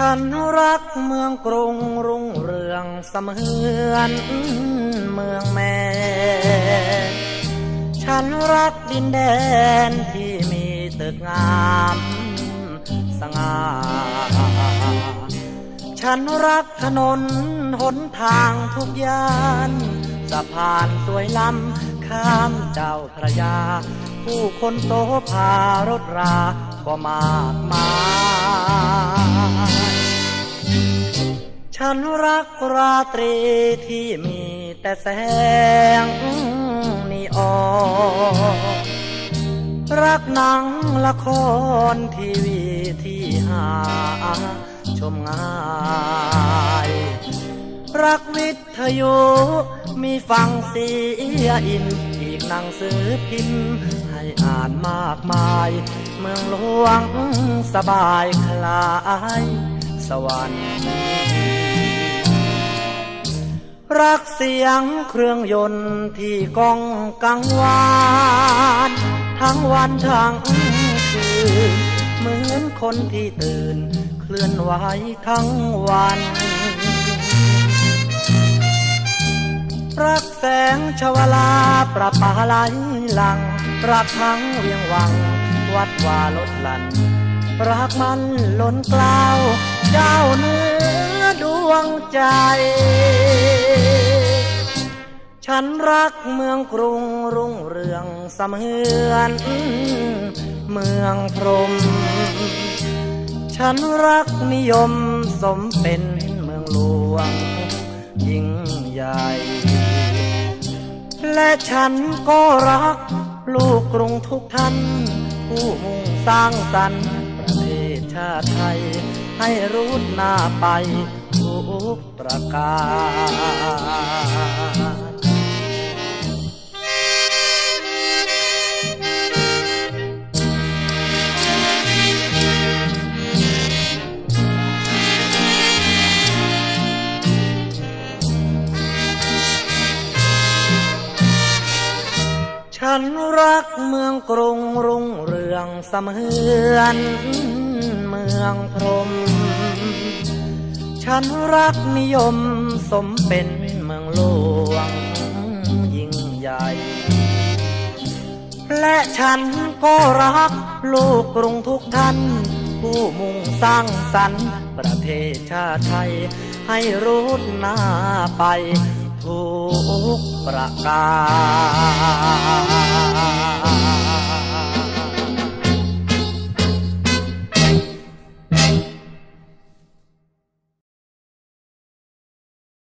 ฉันรักเมืองกรุงรุ่งเรืองเสมือนเมืองแม่ ฉันรักดินแดนที่มีตึกงามสง่า ฉันรักถนนหนทางทุกย่านสะพานสวยล้ำข้ามเจ้าพระยา ผู้คนโสภารถรา ก็มากมาย ฉันรักราตรีที่มีแต่แสงนีออนรักหนังละครทีวีที่หา ชมง่าย รักวิทยุมีฟังเสียอิน อีกหนังสือพิมพ์ให้อ่านมากมาย เมืองหลวงสบายคลายสวรรค์ รักเสียงเครื่องยนต์ที่ก้องกังวานทั้งวันทั้งคืนเหมือนคนที่ตื่น เคลื่อนไหวทั้งวัน รักแสงชวลาประปาไหลหลัง รักทั้งเวียงวัง วัดวาลดหลัน รักมันล้นกล้าว เจ้าเนื้อดวงใจ ฉันรักเมืองกรุงรุ่งเรืองเสมือนเมืองพรหมฉันรักนิยมสมเป็นเมืองหลวงยิ่งใหญ่ และฉันก็รักลูกกรุงทุกท่าน ผู้มุ่งสร้างสรรค์ประเทศชาติไทย ให้รู้หน้าไปทุกประการ ฉันรักเมืองกรุงรุ่งเรืองเสมือนเมืองพรม ฉันรักนิยมสมเป็นเมืองหลวงยิ่งใหญ่ และฉันก็รักลูกกรุงทุกท่าน ผู้มุ่งสร้างสรรค์ประเทศชาติไทยให้รู้หน้าไป ทุกประการ